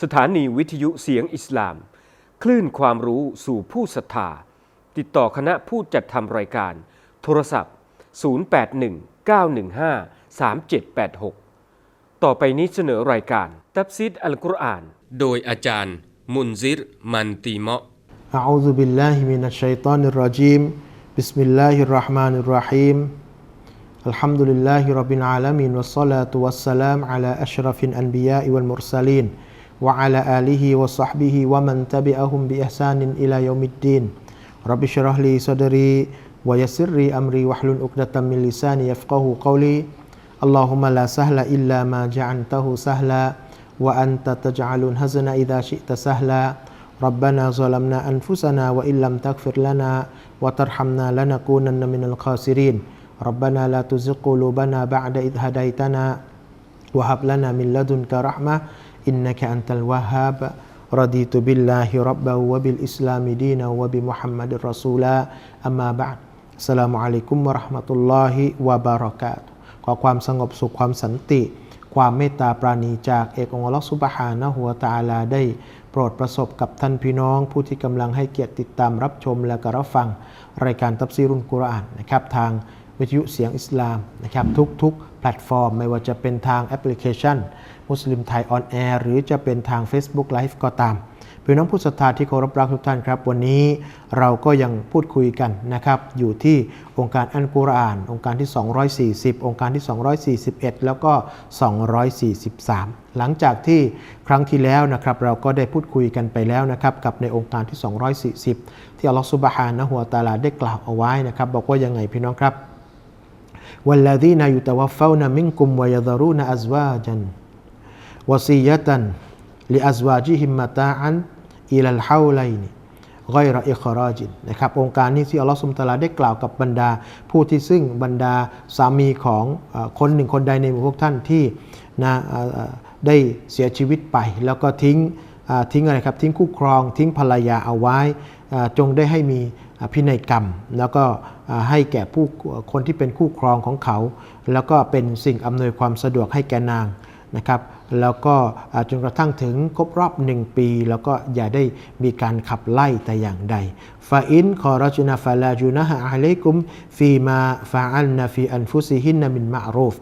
สถานีวิทยุเสียงอิสลาม คลื่นความรู้สู่ผู้ศรัทธา ติดต่อคณะผู้จัดทำรายการ โทรศัพท์ 0819153786 ต่อไปนี้เสนอรายการ ตับซิดอัลกุรอาน โดยอาจารย์ มุนซิร มันตีเมาะ أعوذ بالله من الشيطان الرجيم بسم الله الرحمن الرحيم الحمد لله رب العالمين والصلاة والسلام على أشرف الأنبياء والمرسلين وعلى آله وصحبه ومن تبعهم بإحسان إلى يوم الدين. رب اشرح لي صدري ويسر لي أمري واحلل عقدة من لساني يفقه قولي. اللهم لا سهل إلا ما جعلته سهلا وأنت تجعل الحزن إذا شئت سهلا. ربنا ظلمنا أنفسنا وإن لم تغفر لنا وترحمنا لنكونن من الخاسرين. ربنا لا تزغ قلوبنا بعد إذ هديتنا وهب لنا من لدنك رحمة อินนักอันตัลวะฮับรดีตุบิลลาฮิรับบะวะบิลอิสลามิดีนวะบิมุฮัมมัดรอซูลาอัมมาบะดสลามุอะลัยกุมวะราะมะตุลลอฮิวบารอกาตขอความสงบสุขความสันติ ความเมตตาปราณีจากเอกองค์ลกสุบฮานะหัวตาลาได้โปรดประสบกับท่านพี่น้อง ผู้ที่กำลังให้เกียรติติดตามรับชมและกรับฟัง รายการตับซีรุนกุรอานนะครับทาง วิทยุเสียงอิสลามนะครับทุกๆ แพลตฟอร์ม ไม่ว่าจะเป็นทางแอปพลิเคชัน มุสลิมไทยออนแอร์หรือจะเป็นทาง Facebook Live ก็ตามพี่น้องผู้ศรัทธาที่เคารพรักทุกท่านครับ วันนี้เราก็ยังพูดคุยกันนะครับ อยู่ที่องค์การอัลกุรอาน องค์การที่ 240 องค์การที่ 241 แล้วก็ 243 หลังจากที่ครั้งที่แล้วนะครับ เราก็ได้พูดคุยกันไปแล้วนะครับ กับในองค์การที่ 240 ที่อัลลอฮฺซุบฮานะฮุวตาลาได้กล่าวเอาไว้นะครับ บอกว่ายังไงพี่น้องครับ วัลลาดีนายุตวาฟาวนามิงกุมวายดารูนาอัซวาจันวซียะตันลิอัซวาจิฮิมมาตาอันนะครับองค์การนี้ที่อัลลอฮฺสุลตาลาได้กล่าวกับบรรดา ผู้ที่ซึ่งบรรดาสามีของคนหนึ่งคนใดในหมู่พวกท่านที่นะได้เสียชีวิตไป แล้วก็ทิ้งทิ้งอะไรครับทิ้งคู่ครองทิ้งภรรยาเอาไว้จงได้ให้มี พินัยกรรม แล้วก็ให้แก่ผู้คนที่เป็นคู่ครองของเขา แล้วก็เป็นสิ่งอำนวยความสะดวกให้แก่นางนะครับแล้วก็จนกระทั่งถึงครบรอบหนึ่งปี แล้วก็อย่าได้มีการขับไล่แต่อย่างใดฟาอินคอรจนาฟาลาจูนะฮะอะลัยกุมฟีมาฟาอัลนาฟีอันฟุซิฮินนามินมะรูฟ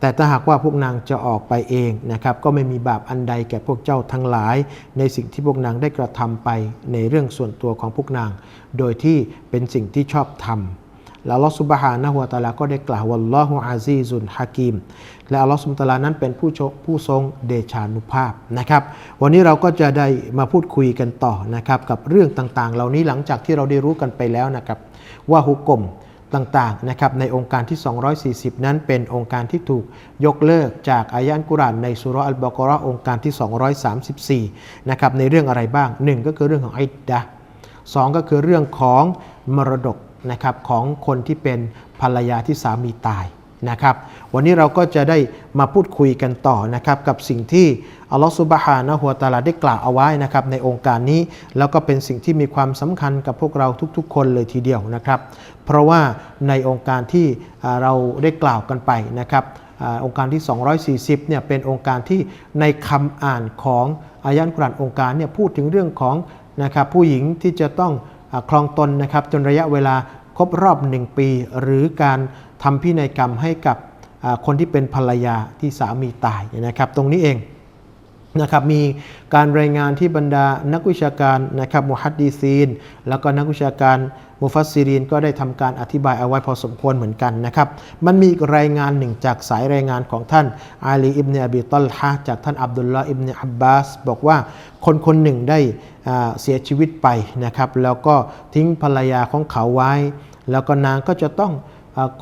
แต่ถ้าหากว่าพวกนางจะออกไปเองนะครับก็ไม่มีบาปอันใดแก่พวกเจ้าทั้งหลาย ในสิ่งที่พวกนางได้กระทำไปในเรื่องส่วนตัวของพวกนาง โดยที่เป็นสิ่งที่ชอบทำแล้วอัลลอฮฺซุบฮานะฮุวตาลาก็ได้กล่าววัลลอฮุอาซีซุนฮะกีมและอัลลอฮฺซุบฮานตาลานั้นเป็นผู้ชผู้ทรงเดชานุภาพนะครับ วันนี้เราก็จะได้มาพูดคุยกันต่อนะครับกับเรื่องต่างๆ เหล่านี้หลังจากที่เราได้รู้กันไปแล้วนะครับ ว่าฮุกกลม ต่างๆนะครับในองค์การที่ 240 นั้นเป็นองค์การที่ถูกยกเลิกจากอายันกุรานในสุรอัลบากราะองค์การที่ 234 นะครับในเรื่องอะไรบ้าง 1 ก็คือเรื่องของอิดดะสองก็คือเรื่องของมรดกนะครับของคนที่เป็นภรรยาที่สามีตาย นะครับ วันนี้เราก็จะได้มาพูดคุยกันต่อนะครับ กับสิ่งที่อัลลอฮฺซุบฮานะฮุวตาลาได้กล่าวเอาไว้นะครับ ในองค์การนี้แล้วก็เป็นสิ่งที่มีความสำคัญกับพวกเราทุกๆ คนเลยทีเดียวนะครับ เพราะว่าในองค์การที่เราได้กล่าวกันไปนะครับอองค์การที่ 240 เนี่ยเป็นองค์การที่ในคำอ่านของอายะห์อัลกุรอานองค์การเนี่ยพูดถึงเรื่องของนะครับผู้หญิงที่จะต้องอครองตนนะครับจนระยะเวลาครบรอบหนึ่งปี หรือการ ทำพินัยกรรมให้กับคนที่เป็นภรรยาที่สามีตายนะครับ ตรงนี้เองนะครับมีการรายงานที่บรรดานักวิชาการนะครับมุฮัดดีซีน แล้วก็นักวิชาการมุฟัสซิรีนก็ได้ทำการอธิบายเอาไว้พอสมควรเหมือนกันนะครับ มันมีรายงานหนึ่งจากสายรายงานของท่านอาลีอิบเนอบีตัลฮะจากท่านอับดุลลาอิบเนอับบาสบอกว่าคนคนหนึ่งได้เสียชีวิตไปนะครับ แล้วก็ทิ้งภรรยาของเขาไว้ แล้วก็นางก็จะต้อง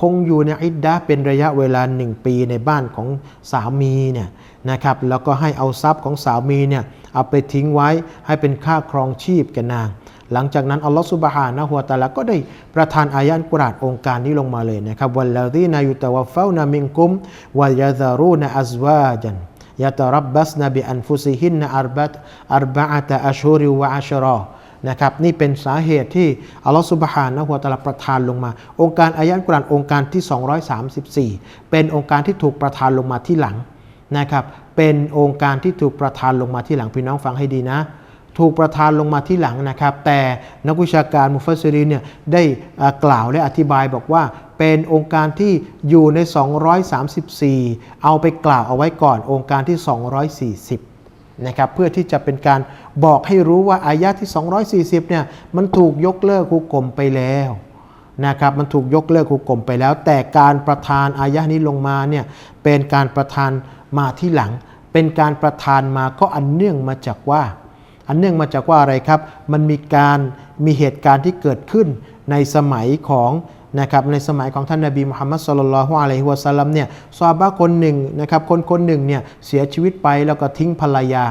คงอยู่ในอิดดะห์เป็นระยะเวลาหนึ่งปีในบ้านของสามีเนี่ยนะครับแล้วก็ให้เอาทรัพย์ของสามีเนี่ยเอาไปทิ้งไว้ให้เป็นค่าครองชีพแก่นาง หลังจากนั้นอัลลอฮฺสุบฮานะฮุวตาลาก็ได้ประทานอายะห์อัลกุรานองค์การนี้ลงมาเลยนะครับวัลลดีนายุตะวัฟฟานามินกุมวะยะซารูนอัซวาจันยะตรับบัสนบิอันฟุซิฮินอัรบัตอัรบะอะตะอัชฮุริวะอัชรอ นะครับนี่เป็นสาเหตุที่อัลลอฮฺสุบฮานะฮุวตะอาลาประทานลงมา องค์การอายะห์อัลกุรานองค์การที่ 234 เป็นองค์การที่ถูกประทานลงมาที่หลังนะครับเป็นองค์การที่ถูกประทานลงมาที่หลังพี่น้องฟังให้ดีนะ ถูกประทานลงมาที่หลังนะครับ แต่นักวิชาการมุฟัสซิรินเนี่ยได้กล่าวและอธิบายบอกว่าเป็นองค์การที่อยู่ใน 234 เอาไปกล่าวเอาไว้ก่อนองค์การที่ 240นะครับเพื่อที่จะเป็นการ บอกให้รู้ว่าอายะที่ 240เนี่ยมันถูกยกเลิกคุกกลมไปแล้วนะครับมันถูกยกเลิกคุกกลมไปแล้ว แต่การประทานอายะนี้ลงมาเนี่ยเป็นการประทานมาที่หลัง เป็นการประทานมาก็อันเนื่องมาจากว่า อันเนื่องมาจากว่าอะไรครับ มันมีการมีเหตุการณ์ที่เกิดขึ้นในสมัยของนะครับในสมัยของท่านนบีมุฮัมมัดสุลลัลฮุอะลัยฮิวะสัลลัมเนี่ยซาบะคนหนึ่งนะครับคนคนหนึ่งเนี่ยเสียชีวิตไปแล้วก็ทิ้งภรรยา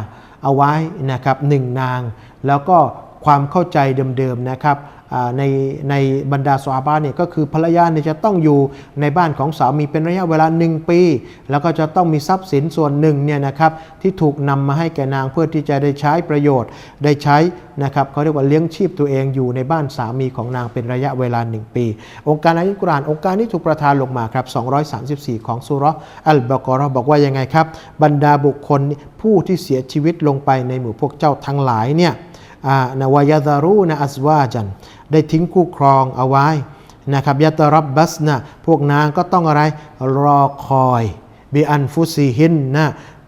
เอาไว้นะครับหนึ่งนาง แล้วก็ความเข้าใจเดิมๆนะครับ ในในบรรดาซอฮาบะห์เนี่ยก็คือภรรยาเนี่ยจะต้องอยู่ในบ้านของสามีเป็นระยะเวลาหนึ่งปี แล้วก็จะต้องมีทรัพย์สินส่วนหนึ่งเนี่ยนะครับที่ถูกนำมาให้แก่นางเพื่อที่จะได้ใช้ประโยชน์ ได้ใช้นะครับเขาเรียกว่าเลี้ยงชีพตัวเองอยู่ในบ้านสามีของนางเป็นระยะเวลาหนึ่งปี องค์การอัลกุรอานองค์การนี้ถูกประทานลงมาครับ234 ของสุราะห์อัลบากราบอกว่ายังไงครับ บรรดาบุคคลผู้ที่เสียชีวิตลงไปในหมู่พวกเจ้าทั้งหลายเนี่ยอ่านวายาดารูนะอัสวาจัน ได้ทิ้งคู่ครองเอาไว้นะครับยาตรับบัสนะพวกนางก็ต้องอะไรรอคอยบิอันฟุซีฮินนะ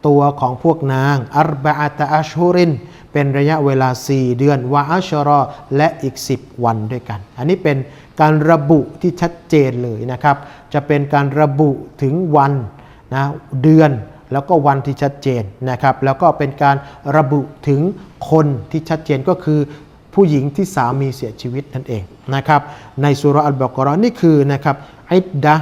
ตัวของพวกนางอัรบะอัตอัชฮุริน เป็นระยะเวลา 4 เดือนวะอัชรอและอีก 10 วันด้วยกัน อันนี้เป็นการระบุที่ชัดเจนเลยนะครับ จะเป็นการระบุถึงวันนะเดือนแล้วก็วันที่ชัดเจนนะครับ แล้วก็เป็นการระบุถึงคนที่ชัดเจนก็คือ ผู้หญิงที่สามีเสียชีวิตนั่นเองนะครับในสุรอัลบากราะห์นี่คือนะครับอิดดะ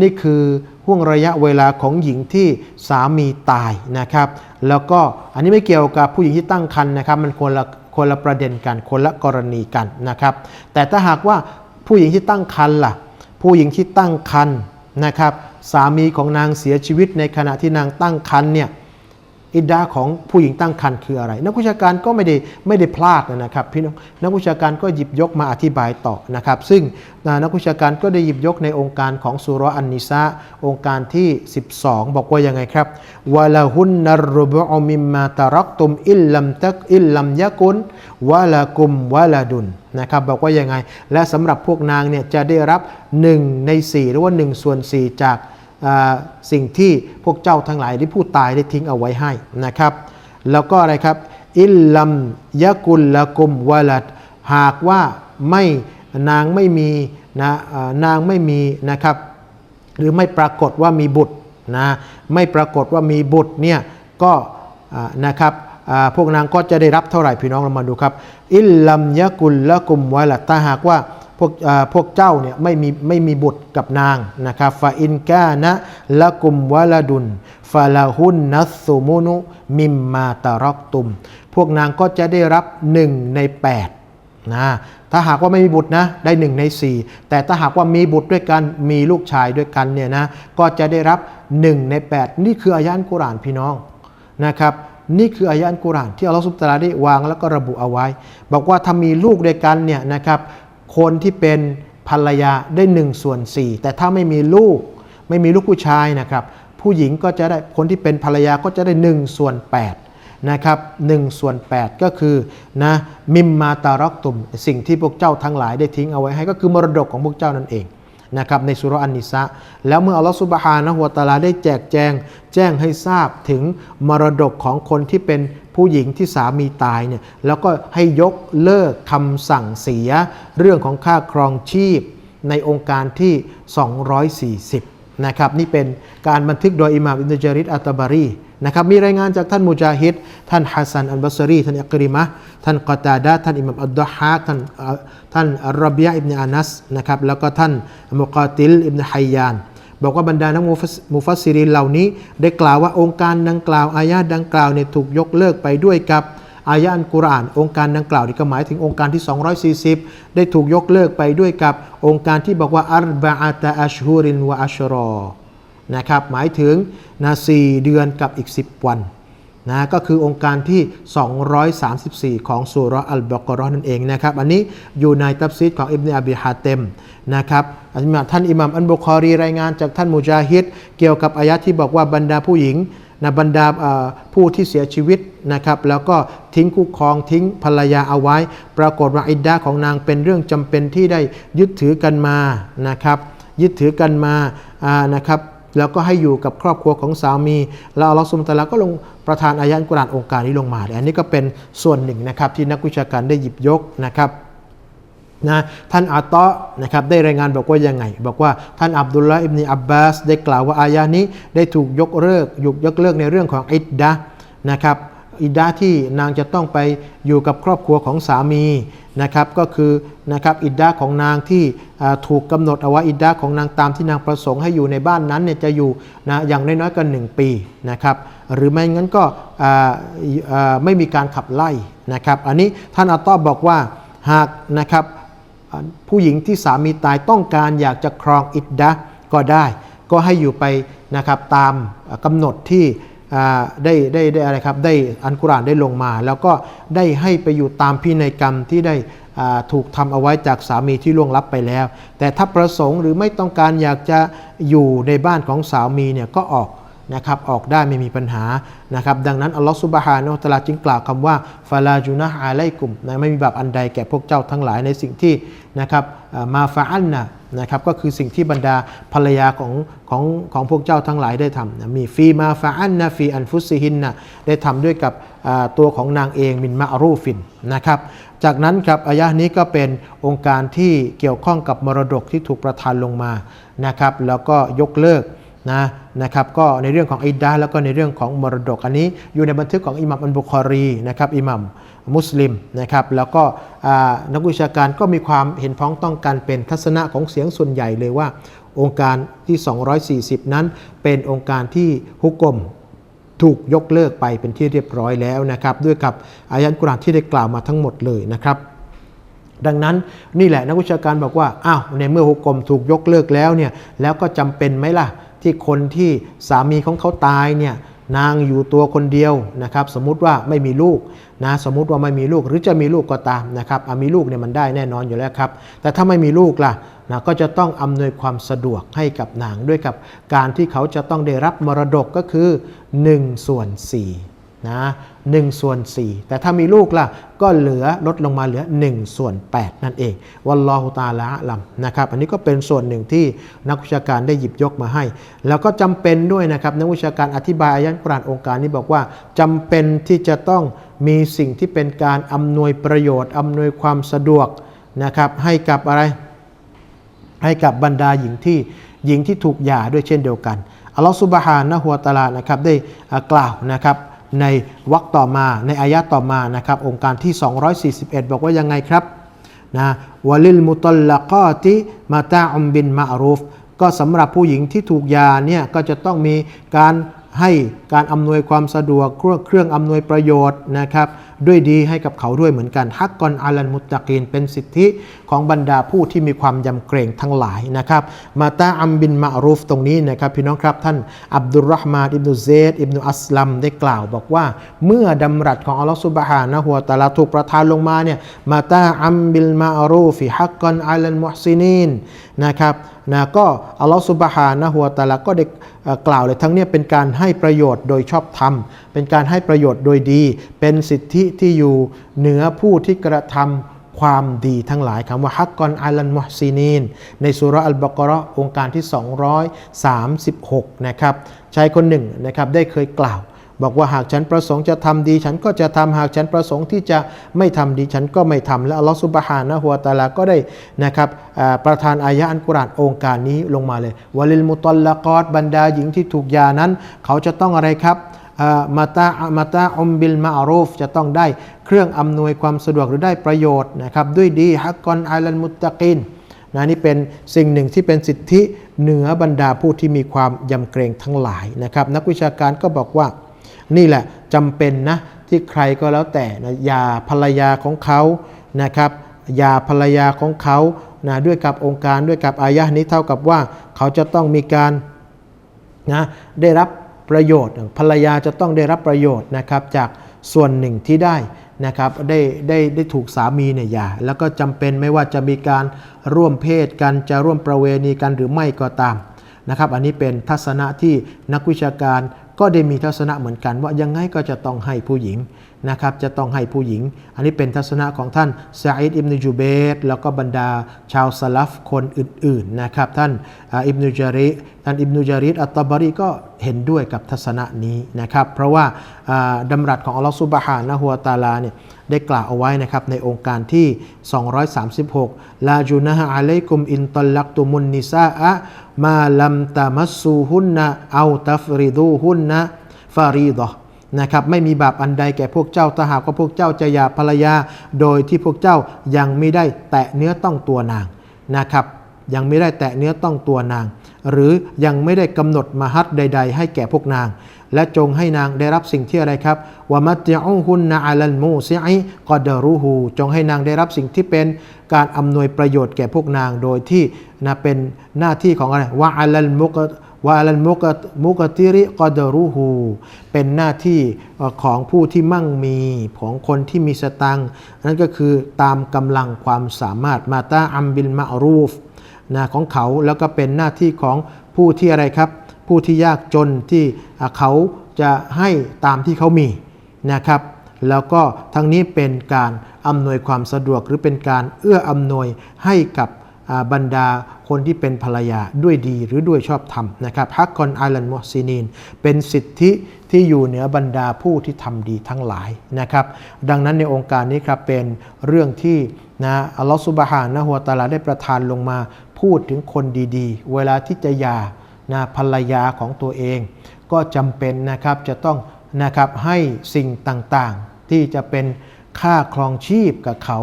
นี่คือห่วงระยะเวลาของหญิงที่สามีตายนะครับ แล้วก็อันนี้ไม่เกี่ยวกับผู้หญิงที่ตั้งครรภ์นะครับ มันคนละคนละประเด็นกันคนละกรณีกันนะครับ แต่ถ้าหากว่าผู้หญิงที่ตั้งครรภ์ล่ะ ผู้หญิงที่ตั้งครรภ์นะครับ สามีของนางเสียชีวิตในขณะที่นางตั้งครรภ์เนี่ย อิดาของผู้หญิงตั้งครรภ์คืออะไร นักวิชาการก็ไม่ได้ไม่ได้พลาดนะครับพี่น้องนักวิชาการก็หยิบยกมาอธิบายต่อนะครับ ซึ่งนักวิชาการก็ได้หยิบยกในองค์การของสุรอันนิซาองค์การที่ 12 บอกว่ายังไงครับวะละหุนนรุบอุมิมมาตารักตุมอิลลัมตักอิลลัมยะกุนวะละกุมวะละดุนนะครับบอกว่ายังไง และสำหรับพวกนางเนี่ยจะได้รับ 1 ใน 4 หรือว่า1ส่วน4จาก สิ่งที่พวกเจ้าทั้งหลายที่ผู้ตายได้ทิ้งเอาไว้ให้นะครับ แล้วก็อะไรครับ อิลลัมยะกุลละกุมวะลัดหากว่าไม่นางไม่มีนะนางไม่มีนะครับ หรือไม่ปรากฏว่ามีบุตรนะไม่ปรากฏว่ามีบุตรเนี่ยก็นะครับพวกนางก็จะได้รับเท่าไหร่พี่น้องเรามาดูครับ อิลลัมยะกุลละกุมวะลัดถ้าหากว่า พวกพวกเจ้าเนี่ยไม่มีไม่มีบุตรกับนางนะครับฟาอินกานะละกุมวะละดุนฟาลาหุนนัสซุมุนุมิมมาตารอกตุม พวกนางก็จะได้รับหนึ่งใน8นะถ้าหากว่าไม่มีบุตรนะได้หนึ่งใน 4 แต่ถ้าหากว่ามีบุตรด้วยกันมีลูกชายด้วยกันเนี่ยนะก็จะได้รับ 1 ใน 8 นี่คืออายะห์อัลกุรานพี่น้องนะครับนี่คืออายะห์อัลกุรานที่อัลลอฮฺสุบตาราได้วางแล้วก็ระบุเอาไว้ บอกว่าถ้ามีลูกด้วยกันเนี่ยนะครับ คนที่เป็นภรรยาได้1ส่วน4แต่ถ้าไม่มีลูกไม่มีลูกผู้ชายนะครับ ผู้หญิงก็จะได้คนที่เป็นภรรยาก็จะได้1ส่วน8นะครับ1ส่วน8 ก็คือนะมิมมาตารอกตุม สิ่งที่พวกเจ้าทั้งหลายได้ทิ้งเอาไว้ให้ก็คือมรดกของพวกเจ้านั่นเอง นะครับในสุรอันนิสะแล้วเมื่ออัลลอฮฺสุบฮานะฮุวตาลาได้แจกแจง แจ้งให้ทราบถึงมรดกของคนที่เป็นผู้หญิงที่สามีตายเนี่ยแล้วก็ให้ยกเลิกคำสั่งเสีย เรื่องของค่าครองชีพในองค์การที่ 240 นะครับ นี่เป็นการบันทึกโดยอิหม่ามอิบนุจาริดอัตตบารี นะครับมีรายงานจากท่านมุจาฮิดท่านฮัสซันอัลบัสรี ท่านอักริมะท่านกอตาดาท่านอิหม่ามอัลดฮาท่านท่านอัลรบียะอิบเนอานัสนะครับแล้วก็ท่านมุกาติลอิบเนฮัยยานบอกว่าบรรดานักมุฟัสซิรินเหล่านี้ ได้กล่าวว่าองค์การดังกล่าวอายะดังกล่าวเนี่ยถูกยกเลิกไปด้วยกับอายะอันกุรอาน องค์การดังกล่าวนี่ก็หมายถึงองค์การที่ 240 ได้ถูกยกเลิกไปด้วยกับองค์การที่บอกว่าอัรบะอาตะอัชฮูรินวะอัชรอ นะครับหมายถึงนาซีเดือนกับอีก 10 วันนะก็คือองค์การที่ 234 ของสุรอัลบกอเราะห์นั่นเองนะครับ อันนี้อยู่ในตัฟซีดของอิบเนอบีฮาเต็มนะครับอันนี้ท่านอิหม่ามอันบุคอรีรายงานจากท่านมุจาฮิดเกี่ยวกับอายะที่บอกว่าบรรดาผู้หญิงนะบรรดาผู้ที่เสียชีวิตนะครับแล้วก็ทิ้งคู่ครองทิ้งภรรยาเอาไว้ ปรากฏว่าอิดดาของนางเป็นเรื่องจำเป็นที่ได้ยึดถือกันมานะครับยึดถือกันมานะครับ แล้วก็ให้อยู่กับครอบครัวของสามี แล้วอัลลอฮฺซุบฮานะฮูวะตาลาก็ลงประทานอายะห์อัลกุรานองค์การนี้ลงมา อันนี้ก็เป็นส่วนหนึ่งนะครับที่นักวิชาการได้หยิบยกนะครับนะท่านอาตอนะครับได้รายงานบอกว่ายังไง บอกว่าท่านอับดุลลาอิบนีอับบาสได้กล่าวว่าอายานี้ได้ถูกยกเลิกยกยกเลิกในเรื่องของอิดดะนะครับอิดดะที่นางจะต้องไปอยู่กับครอบครัวของสามี นะครับก็คือนะครับอิดดะห์ของนางที่ถูกกำหนดเอาไว้อิดดะห์ของนางตามที่นางประสงค์ให้อยู่ในบ้านนั้นเนี่ยจะอยู่นะอย่างน้อยๆก็หนึ่งปีนะครับหรือไม่งั้นก็ไม่มีการขับไล่นะครับอันนี้ท่านอาตอบอกว่าหากนะครับผู้หญิงที่สามีตายต้องการอยากจะครองอิดดะห์ก็ได้ ก็ให้อยู่ไปนะครับตามกำหนดที่ ได้ได้ได้อะไรครับได้อันกุรานได้ลงมา แล้วก็ได้ให้ไปอยู่ตามพินัยกรรมที่ได้ถูกทำเอาไว้จากสามีที่ล่วงลับไปแล้ว แต่ถ้าประสงค์หรือไม่ต้องการอยากจะอยู่ในบ้านของสามีเนี่ยก็ออก นะครับออกได้ไม่มีปัญหานะครับดังนั้นอัลลอฮฺสุบฮานะตะลาจึงกล่าวคำว่าฟาลาจุนะฮ์อะไลกุมนะไม่มีบาปอันใดแก่พวกเจ้าทั้งหลายในสิ่งที่นะครับมาฟาอันนะนะครับก็คือสิ่งที่บรรดาภรรยาของของของพวกเจ้าทั้งหลายได้ทำนะมีฟีมาฟาอันนะฟีอันฟุซิฮินนะได้ทำด้วยกับตัวของนางเองมินมาอารูฟินนะครับจากนั้นครับอายะนี้ก็เป็นองค์การที่เกี่ยวข้องกับมรดกที่ถูกประทานลงมานะครับแล้วก็ยกเลิก นะนะครับก็ในเรื่องของอิดดาแล้วก็ในเรื่องของมรดกอันนี้อยู่ในบันทึกของอิหมัมอันบุคอรีนะครับอิหมัมมุสลิมนะครับแล้วก็นักวิชาการก็มีความเห็นพ้องต้องกันเป็นทัศนะของเสียงส่วนใหญ่เลยว่า องค์การที่ 240 นั้นเป็นองค์การที่ฮุกกลมถูกยกเลิกไปเป็นที่เรียบร้อยแล้วนะครับด้วยกับอายะห์อัลกุรานที่ได้กล่าวมาทั้งหมดเลยนะครับดังนั้นนี่แหละนักวิชาการบอกว่าอ้าวในเมื่อหุกกลมถูกยกเลิกแล้วเนี่ยแล้วก็จำเป็นไหมล่ะ ที่คนที่สามีของเขาตายเนี่ยนางอยู่ตัวคนเดียวนะครับ สมมุติว่าไม่มีลูกนะสมมุติว่าไม่มีลูกหรือจะมีลูกก็ตามนะครับมีลูกเนี่ยมันได้แน่นอนอยู่แล้วครับ แต่ถ้าไม่มีลูกล่ะนะก็จะต้องอำนวยความสะดวกให้กับนางด้วยกับการที่เขาจะต้องได้รับมรดกก็คือ1ส่วน4 นะหนึ่งส่วน 4 แต่ถ้ามีลูกล่ะก็เหลือลดลงมาเหลือ1ส่วน8 นั่นเองวัลลอฮุตาละลัมนะครับ อันนี้ก็เป็นส่วนหนึ่งที่นักวิชาการได้หยิบยกมาให้ แล้วก็จำเป็นด้วยนะครับ นักวิชาการอธิบายอายันกรานองค์การนี้บอกว่าจำเป็นที่จะต้องมีสิ่งที่เป็นการอำนวยประโยชน์อำนวยความสะดวกนะครับให้กับอะไรให้กับบรรดาหญิงที่หญิงที่ถูกหย่าด้วยเช่นเดียวกันอัลลอฮฺสุบฮานะฮุวาตาลานะครับได้กล่าวนะครับ ในวรรคต่อมาในอายะต่อมานะครับองค์การที่ 241 บอกว่ายังไงครับนะวลิลมุตลลักอติมาตาอุมบินมาอรูฟก็สำหรับผู้หญิงที่ถูกยาเนี่ยก็จะต้องมีการให้การอำนวยความสะดวกเครื่องเครื่องอำนวยประโยชน์นะครับ ด้วยดีให้กับเขาด้วยเหมือนกันฮักกอนอาลันมุตตะกีนเป็นสิทธิของบรรดาผู้ที่มีความยำเกรงทั้งหลายนะครับมาตาอัมบินมารูฟตรงนี้นะครับพี่น้องครับท่านอับดุลรห์มานอิบนุเซดอิบนุอัสลัมได้กล่าวบอกว่า เมื่อดำรัสของอัลลอฮฺสุบฮานะฮุวตะอาลาถูกประทานลงมาเนี่ยมาตาอัมบิลมารูฟิฮักกอนอาลันมุฮซินีนนะครับนะก็อัลลอฮฺสุบฮานะฮุวตะอาลาก็ได้กล่าวเลยทั้งเนี้เป็นการให้ประโยชน์โดยชอบธรรม เป็นการให้ประโยชน์โดยดี เป็นสิทธิที่อยู่เหนือผู้ที่กระทำความดีทั้งหลายคำว่าฮักกอนอาลันมซินีน ในสุราอัลบากราะองค์การที่ 236 นะครับชายคนหนึ่งนะครับได้เคยกล่าวบอกว่าหากฉันประสงค์จะทำดี ฉันก็จะทำหากฉันประสงค์ที่จะไม่ทำดี ฉันก็ไม่ทำและอัลลอฮฺสุบฮานะฮุวาตาลาก็ได้นะครับประทานอายะอันกุรานองค์การนี้ลงมาเลยวลิลมุตัลละกอตบรรดาหญิงที่ถูกยานั้น เขาจะต้องอะไรครับ มาตามาตาอมบิลมาอารูฟจะต้องได้เครื่องอำนวยความสะดวกหรือได้ประโยชน์นะครับด้วยดีฮักกอนอาลันมุตตะกินนะนี่เป็นสิ่งหนึ่งที่เป็นสิทธิเหนือบรรดาผู้ที่มีความยำเกรงทั้งหลายนะครับ นักวิชาการก็บอกว่า นี่แหละจำเป็นนะที่ใครก็แล้วแต่นะอยาภรรยาของเขานะครับอยาภรรยาของเขานะด้วยกับองค์การด้วยกับอายะนี้เท่ากับว่าเขาจะต้องมีการนะได้รับ ประโยชน์ ภรรยาจะต้องได้รับประโยชน์นะครับจากส่วนหนึ่งที่ได้นะครับได้ได้ได้ถูกสามีเนี่ยหย่าแล้วก็จำเป็นไม่ว่าจะมีการร่วมเพศกันจะร่วมประเวณีกันหรือไม่ก็ตามนะครับอันนี้เป็นทัศนะที่นักวิชาการก็ได้มีทัศนะเหมือนกัน ว่ายังไงก็จะต้องให้ผู้หญิง นะครับจะต้องให้ผู้หญิง อันนี้เป็นทัศนะของท่านซาอิดอิบนุจูเบตแล้วก็บรรดาชาวสลัฟคนอื่นๆนะครับท่านอิบนุจาริท่านอิบนุจาริอัตตบารีก็เห็นด้วยกับทัศนะนี้นะครับเพราะว่าอ่าดำรัสของอัลลอฮฺซุบฮานะฮัวตาลาเนี่ยได้กล่าวเอาไว้นะครับในองค์การที่ 236 ลาจุนะฮะอะลัยกุมอินตัลลักตุมุนนิซาอะมาลัมตามัสซูฮุนนะเอาตัฟริดูฮุนนะฟารีดะ นะครับไม่มีบาปอันใดแก่พวกเจ้าถ้าหากว่าพวกเจ้าจะหย่าภรรยา โดยที่พวกเจ้ายังไม่ได้แตะเนื้อต้องตัวนางนะครับยังไม่ได้แตะเนื้อต้องตัวนาง หรือยังไม่ได้กำหนดมหัดใด ๆ ให้แก่พวกนาง และจงให้นางได้รับสิ่งที่อะไรครับว่ามัตยอูฮุนนะอัลัลมูซิอิกอดรูฮูจงให้นางได้รับสิ่งที่เป็นการอำนวยประโยชน์แก่พวกนางโดยที่นะเป็นหน้าที่ของอะไรวะอัลัลมุก วะอัลัลมุกติริกอดรูฮูเป็นหน้าที่ของผู้ที่มั่งมีของคนที่มีสตังนั่นก็คือตามกำลังความสามารถมาตาอัมบิลมารูฟนะของเขาแล้วก็เป็นหน้าที่ของผู้ที่อะไรครับ ผู้ที่ยากจนที่เขาจะให้ตามที่เขามีนะครับ แล้วก็ทั้งนี้เป็นการอำนวยความสะดวกหรือเป็นการเอื้ออำนวยให้กับ บรรดาคนที่เป็นภรรยาด้วยดีหรือด้วยชอบธรรมนะครับฮักกอนอาลันมอซินีน เป็นสิทธิที่อยู่เหนือบรรดาผู้ที่ทำดีทั้งหลายนะครับ ดังนั้นในองค์การนี้ครับเป็นเรื่องที่นะอัลลอฮฺสุบฮานะฮัวตาลาได้ประทานลงมาพูดถึงคนดีๆ เวลาที่จะหยานะภรรยาของตัวเอง ก็จำเป็นนะครับจะต้องนะครับให้สิ่งต่างๆ ที่จะเป็นค่าครองชีพกับเขา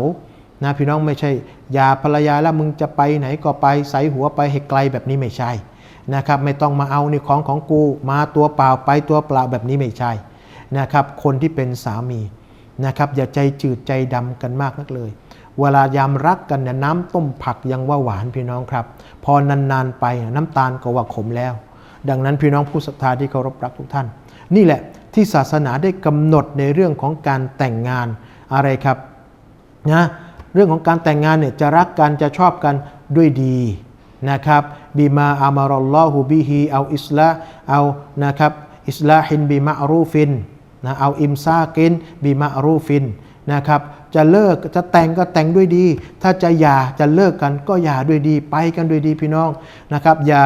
นะพี่น้องไม่ใช่ หย่าภรรยาแล้วมึงจะไปไหนก็ไปใส่หัวไปให้ไกลแบบนี้ไม่ใช่นะครับไม่ต้องมาเอาในของของกูมาตัวเปล่าไปตัวเปล่าแบบนี้ไม่ใช่นะครับคนที่เป็นสามีนะครับอย่าใจจืดใจดำกันมากนักเลย เวลายามรักกันเนี่ยน้ำต้มผักยังว่าหวานพี่น้องครับ พอนานๆไปน้ำตาลก็ว่าขมแล้ว ดังนั้นพี่น้องผู้ศรัทธาที่เคารพรักทุกท่าน นี่แหละที่ศาสนาได้กำหนดในเรื่องของการแต่งงานอะไรครับนะ เรื่องของการแต่งงานเนี่ยจะรักกันจะชอบกันด้วยดีนะครับบีมาอามารอลลอฮูบิฮีเอาอิสลาเอานะครับอิสลาฮินบีมารูฟินนะเอาอิมซากินบีมารูฟินนะครับจะเลิกจะแต่งก็แต่งด้วยดี ถ้าจะหย่าจะเลิกกันก็หย่าด้วยดีไปกันด้วยดีพี่น้องนะครับอย่า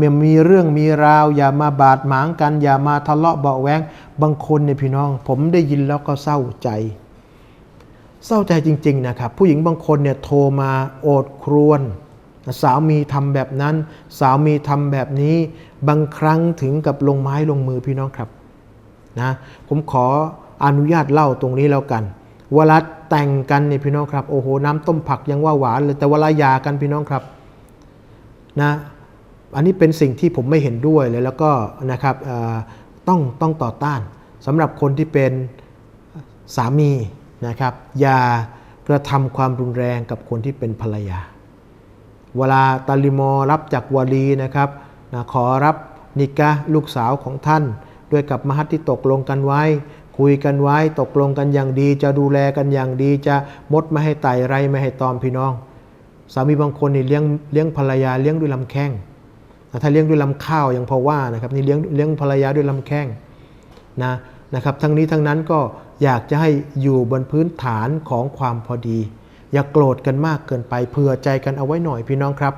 มีมีเรื่องมีราว อย่ามาบาดหมางกัน อย่ามาทะเลาะเบาแวงบางคนเนี่ยพี่น้อง ผมได้ยินแล้วก็เศร้าใจ เศร้าใจจริงๆนะครับ ผู้หญิงบางคนเนี่ยโทรมาโอดครวญสามีทำแบบนั้น สามีทำแบบนี้บางครั้งถึงกับลงไม้ลงมือพี่น้องครับนะผมขออนุญาตเล่าตรงนี้แล้วกัน เวลาแต่งกันเนี่ยพี่น้องครับโอ้โหน้ำต้มผักยังว่าหวานเลยแต่เวลาหย่ากันพี่น้องครับนะอันนี้เป็นสิ่งที่ผมไม่เห็นด้วยเลยแล้วก็นะครับต้องต้องต่อต้านสำหรับคนที่เป็นสามี นะครับอย่ากระทำความรุนแรงกับคนที่เป็นภรรยา เวลาตาลิมอรับจากวาลีนะครับนะขอรับนิกะลูกสาวของท่าน ด้วยกับมหัตที่ตกลงกันไว้ คุยกันไว้ตกลงกันอย่างดี จะดูแลกันอย่างดี จะมดไม่ให้ไต่ไรไม่ให้ตอมพี่น้อง สามีบางคนนี่เลี้ยงเลี้ยงภรรยาเลี้ยงด้วยลำแข้งถ้าเลี้ยงด้วยลำข้าวยังพอว่านะครับนี่เลี้ยงเลี้ยงภรรยาด้วยลำแข้งนะนะครับ ทั้งนี้ทั้งนั้นก็ อยากจะให้อยู่บนพื้นฐานของความพอดี อย่าโกรธกันมากเกินไปเผื่อใจกันเอาไว้หน่อยพี่น้องครับ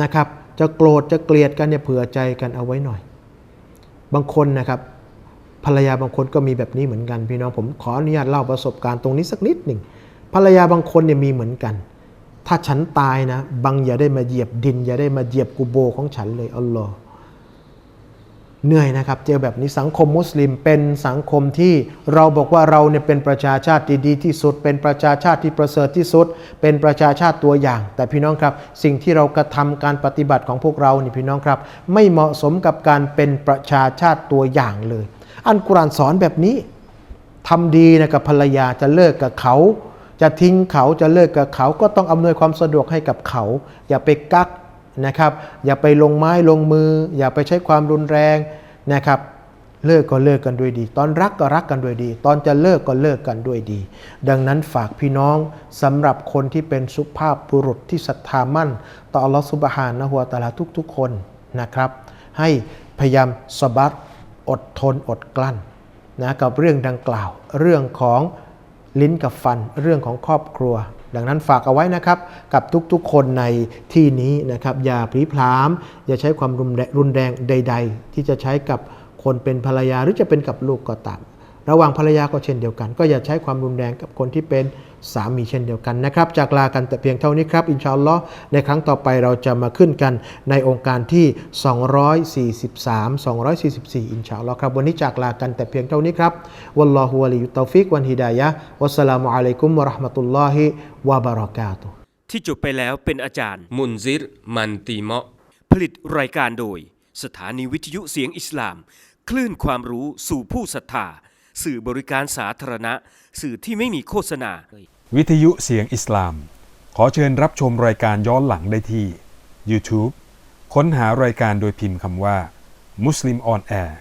นะครับ จะโกรธจะเกลียดกันเนี่ยเผื่อใจกันเอาไว้หน่อย บางคนนะครับภรรยาบางคนก็มีแบบนี้เหมือนกัน พี่น้องผมขออนุญาตเล่าประสบการณ์ตรงนี้สักนิดหนึ่งภรรยาบางคนเนี่ยมีเหมือนกัน ถ้าฉันตายนะบังอย่าได้มาเหยียบดิน อย่าได้มาเหยียบกูโบของฉันเลยอัลลอฮ์ เหนื่อยนะครับเจอแบบนี้สังคมมุสลิมเป็นสังคมที่เราบอกว่าเราเนี่ยเป็นประชาชาติดีที่สุด เป็นประชาชาติที่ประเสริฐที่สุด เป็นประชาชาติตัวอย่าง แต่พี่น้องครับ สิ่งที่เรากระทำการปฏิบัติของพวกเรานี่พี่น้องครับ ไม่เหมาะสมกับการเป็นประชาชาติตัวอย่างเลย อันกุรานสอนแบบนี้ทำดีนะกับภรรยาจะเลิกกับเขา จะทิ้งเขาจะเลิกกับเขาก็ต้องอำนวยความสะดวกให้กับเขา อย่าไปกัก นะครับ อย่าไปลงไม้ลงมือ อย่าไปใช้ความรุนแรงนะครับเลิกก็เลิกกันด้วยดี ตอนรักก็รักกันด้วยดี ตอนจะเลิกก็เลิกกันด้วยดี ดังนั้นฝากพี่น้องสำหรับคนที่เป็นสุภาพบุรุษที่ศรัทธามั่น ต่ออัลลอฮฺสุบฮานะฮุวตะอาลาทุกๆคนนะครับ ให้พยายามสบัดอดทนอดกลั้นนะกับเรื่องดังกล่าว เรื่องของลิ้นกับฟัน เรื่องของครอบครัว ดังนั้นฝากเอาไว้นะครับกับทุกๆคนในที่นี้นะครับอย่าพลีพลาม อย่าใช้ความรุนแรงใด ๆ ที่จะใช้กับคนเป็นภรรยาหรือจะเป็นกับลูกก็ตาม ระหว่างภรรยาก็เช่นเดียวกัน ก็อย่าใช้ความรุนแรงกับคนที่เป็นสามีเช่นเดียวกันนะครับ จากลากันแต่เพียงเท่านี้ครับ อินชาอัลลอฮ์ในครั้งต่อไปเราจะมาขึ้นกันในองค์การที่ 243 244 อินชาอัลลอฮ์ครับ วันนี้จากลากันแต่เพียงเท่านี้ครับวัลลอฮุวะลิยุตตอฟิกวันฮิดายะวัสสลามุอะลัยกุมวะราะห์มะตุลลอฮิวะบะเราะกาตุที่จบไปแล้วเป็นอาจารย์ มุนซิร มันตีเมาะ ผลิตรายการโดย สถานีวิทยุเสียงอิสลาม คลื่นความรู้สู่ผู้ศรัทธา สื่อบริการสาธารณะ สื่อที่ไม่มีโฆษณา วิทยุเสียงอิสลาม ขอเชิญรับชมรายการย้อนหลังได้ที่ YouTube ค้นหารายการโดยพิมพ์คำว่า Muslim on Air